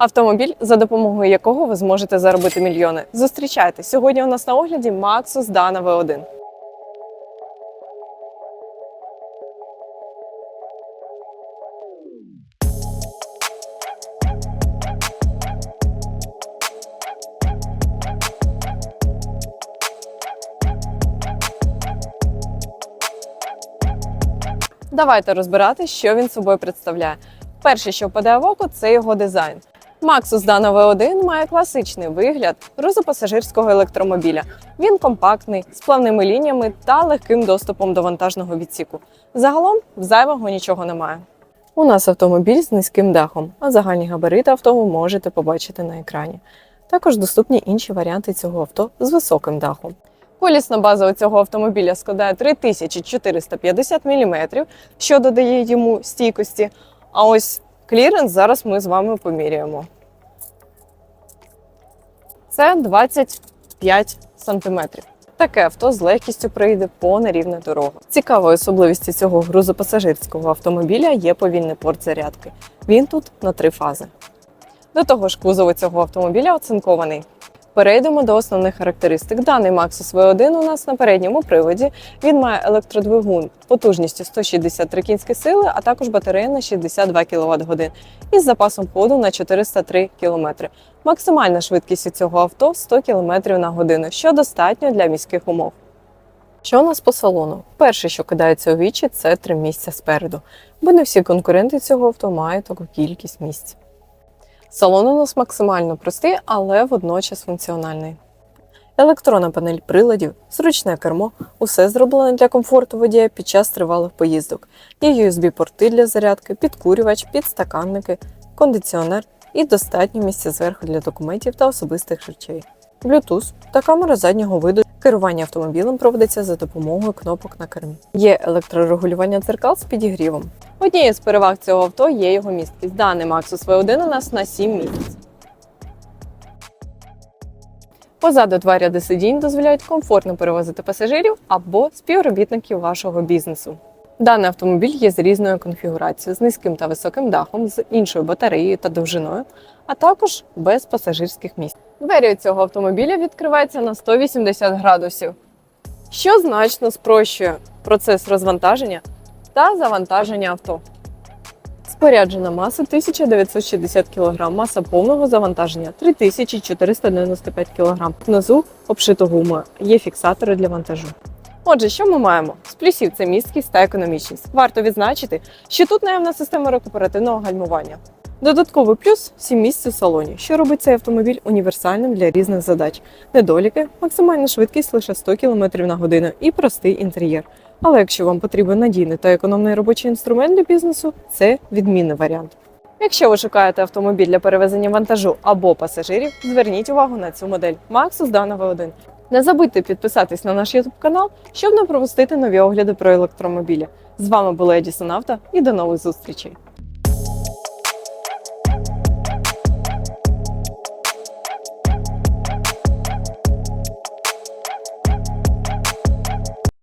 Автомобіль, за допомогою якого ви зможете заробити мільйони. Зустрічайте сьогодні. У нас на огляді Maxus Dana V1. Давайте розбирати, що він собою представляє. Перше, що впадає в око, це його дизайн. Maxus Dana V1 має класичний вигляд грузопасажирського електромобіля. Він компактний, з плавними лініями та легким доступом до вантажного відсіку. Загалом зайвого нічого немає. У нас автомобіль з низьким дахом, а загальні габарити авто ви можете побачити на екрані. Також доступні інші варіанти цього авто з високим дахом. Колісна база у цього автомобіля складає 3450 мм, що додає йому стійкості. А ось кліренс зараз ми з вами поміряємо. Це 25 сантиметрів. Таке авто з легкістю прийде по нерівну дорогу. Цікавою особливістю цього грузопасажирського автомобіля є повільний порт зарядки. Він тут на три фази. До того ж, кузов цього автомобіля оцинкований. Перейдемо до основних характеристик. Даний Maxus V1 у нас на передньому приводі. Він має електродвигун потужністю 163 кінські сили, а також батарея на 62 кВт із запасом ходу на 403 км. Максимальна швидкість у цього авто 100 км на годину, що достатньо для міських умов. Що у нас по салону? Перше, що кидається у вічі, це три місця спереду, бо не всі конкуренти цього авто мають таку кількість місць. Салон у нас максимально простий, але водночас функціональний. Електронна панель приладів, зручне кермо усе зроблено для комфорту водія під час тривалих поїздок. Є USB-порти для зарядки, підкурювач, підстаканники, кондиціонер і достатньо місця зверху для документів та особистих речей. Bluetooth та камера заднього виду. Керування автомобілем проводиться за допомогою кнопок на кермі. Є електрорегулювання дзеркал з підігрівом. Однією з переваг цього авто є його місткість. Даний Maxus V1 у нас на 7 місяців. Позаду два ряди сидінь дозволяють комфортно перевозити пасажирів або співробітників вашого бізнесу. Даний автомобіль є з різною конфігурацією, з низьким та високим дахом, з іншою батареєю та довжиною, а також без пасажирських місць. Двері цього автомобіля відкриваються на 180 градусів, що значно спрощує процес розвантаження та завантаження авто. Споряджена маса 1960 кг, маса повного завантаження 3495 кг. Внизу обшито гумою, є фіксатори для вантажу. Отже, що ми маємо? З плюсів це місткість та економічність. Варто відзначити, що тут наявна система рекуперативного гальмування. Додатковий плюс 7 місць у салоні, що робить цей автомобіль універсальним для різних задач. Недоліки, максимальна швидкість лише 100 км на годину і простий інтер'єр. Але якщо вам потрібен надійний та економний робочий інструмент для бізнесу, це відмінний варіант. Якщо ви шукаєте автомобіль для перевезення вантажу або пасажирів, зверніть увагу на цю модель Maxus Dana V1. Не забудьте підписатись на наш YouTube канал, щоб не пропустити нові огляди про електромобілі. З вами була Едісон Авто і до нових зустрічей!